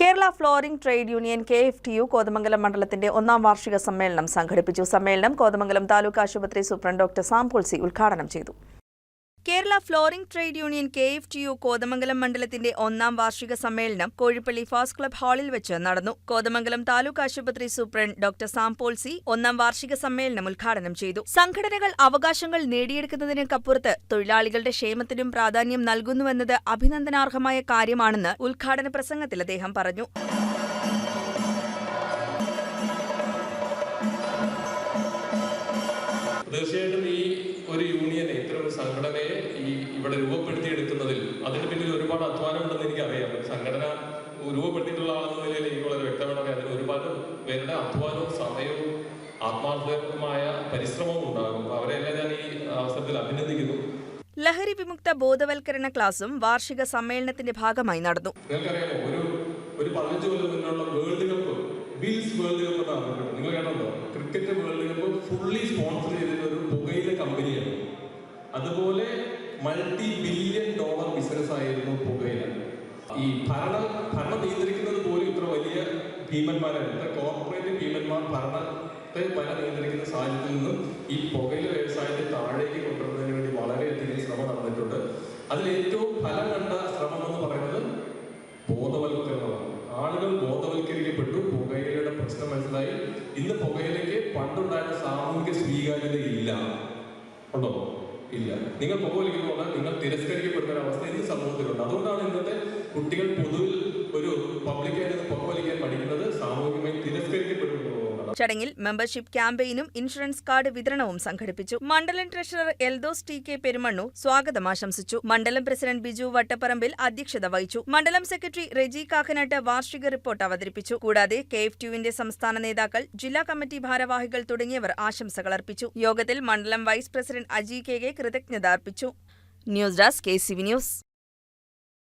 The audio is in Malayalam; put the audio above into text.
Kerala flooring trade union K F T U Kothamangalam മണ്ഡലത്തിന്റെ ഒന്നാം വാർഷിക സമ്മേളനം സംഘടിപ്പിച്ചു. സമ്മേളനം കോതമംഗലം താലൂക്ക് ആശുപത്രി സൂപ്രണ്ട് ഡോക്ടർ സാംപോൾസി ഉദ്ഘാടനം ചെയ്തു. Kerala flooring trade union K F T U Kothamangalam മണ്ഡലത്തിന്റെ ഒന്നാം വാർഷിക സമ്മേളനം കോഴിപ്പള്ളി ഫാസ്റ്റ് ക്ലബ് ഹാളിൽ വെച്ച് നടന്നു. കോതമംഗലം താലൂക്ക് ആശുപത്രി സൂപ്രണ്ട് ഡോക്ടർ സാംപോൾസി ഒന്നാം വാർഷിക സമ്മേളനം ഉദ്ഘാടനം ചെയ്തു. സംഘടനകൾ അവകാശങ്ങൾ നേടിയെടുക്കുന്നതിനേക്കപ്പുറത്ത് തൊഴിലാളികളുടെ ക്ഷേമത്തിനും പ്രാധാന്യം നൽകുന്നുവെന്നത് അഭിനന്ദനാർഹമായ കാര്യമാണെന്ന് ഉദ്ഘാടന പ്രസംഗത്തിൽ അദ്ദേഹം പറഞ്ഞു. തീർച്ചയായിട്ടും ഈ ഒരു യൂണിയനെ സംഘടനയെ ഈ ഇവിടെ രൂപപ്പെടുത്തിയെടുക്കുന്നതിൽ അതിന് പിന്നിൽ ഒരുപാട് അധ്വാനം ഉണ്ടെന്ന് എനിക്കറിയാം. അറിയാം സംഘടന രൂപപ്പെടുത്തിയിട്ടുള്ള ആളെന്ന നിലയിൽ എനിക്ക് വളരെ വ്യക്തമാണ് അതിന് ഒരുപാട് പേരുടെ അധ്വാനവും സമയവും ആത്മാർത്ഥമായ പരിശ്രമവും ഉണ്ടാകും. അവരെല്ലാം ഞാൻ ഈ അവസരത്തിൽ അഭിനന്ദിക്കുന്നു. ലഹരി വിമുക്ത ബോധവൽക്കരണ ക്ലാസും വാർഷിക സമ്മേളനത്തിന്റെ ഭാഗമായി നടന്നു. നിങ്ങൾക്കറിയാമോ ഒരു ഒരു പതിനഞ്ച് കൊല്ലം മുന്നുള്ള world cup bills world cup നിങ്ങൾ കേട്ടോ cricket world cup fully sponsor കമ്പനിയാണ് അതുപോലെ മൾട്ടി ബില്യൺ ഡോളർ ബിസിനസ് ആയിരുന്നു പുകയില. ഈ ഭരണ ഭരണം നിയന്ത്രിക്കുന്നത് പോലും ഇത്ര വലിയ ഭീമന്മാരാണ് ഇത്ര കോർപ്പറേറ്റ് ഭീമന്മാർ ഭരണത്തെ പല നിയന്ത്രിക്കുന്ന സാഹചര്യത്തിൽ നിന്നും ഈ പുകയില വ്യവസായത്തെ താഴേക്ക് കൊണ്ടുവരുന്നതിന് വേണ്ടി വളരെയധികം ശ്രമം നടന്നിട്ടുണ്ട്. അതിൽ ഏറ്റവും ഫലം കണ്ട ശ്രമം എന്ന് പറയുന്നത് ബോധവൽക്കരണമാണ്. ആളുകൾ ബോധവൽക്കരിക്കപ്പെട്ടു. പുകയിലയുടെ പ്രശ്നം മനസ്സിലായി. ഇന്ന് പുകയിലയ്ക്ക് പണ്ടുണ്ടായിരുന്ന സാമൂഹിക സ്വീകാര്യത ഇല്ല ഉണ്ടോ? ഇല്ല. നിങ്ങൾ പുക വലിക്കുമ്പോൾ നിങ്ങൾ തിരസ്കരിക്കപ്പെടുന്ന ഒരു അവസ്ഥ ഇന്ന് സമൂഹത്തിലുണ്ട്. അതുകൊണ്ടാണ് ഇന്നത്തെ കുട്ടികൾ പൊതുവിൽ ഒരു പബ്ലിക്കായിട്ട് പുക വലിക്കാൻ പഠിക്കുന്നത്. സാമൂഹികമായി തിരസ്കരിക്കപ്പെടുന്നതുകൊണ്ടാണ് ചടങ്ങിൽ മെമ്പർഷിപ്പ് ക്യാമ്പയിനും ഇൻഷുറൻസ് കാർഡ് വിതരണവും സംഘടിപ്പിച്ചു. മണ്ഡലം treasurer Eldhose T K Perumannu സ്വാഗതം ആശംസിച്ചു. മണ്ഡലം പ്രസിഡന്റ് ബിജു വട്ടപ്പറമ്പിൽ അധ്യക്ഷത വഹിച്ചു. മണ്ഡലം സെക്രട്ടറി റെജി കാക്കനാട്ട് വാർഷിക റിപ്പോർട്ട് അവതരിപ്പിച്ചു. കൂടാതെ കെ എഫ് ടുവിന്റെ സംസ്ഥാന നേതാക്കൾ ജില്ലാ കമ്മിറ്റി ഭാരവാഹികൾ തുടങ്ങിയവർ ആശംസകൾ അർപ്പിച്ചു. യോഗത്തിൽ മണ്ഡലം vice president Aji K K കൃതജ്ഞത അർപ്പിച്ചു. News desk K C V news.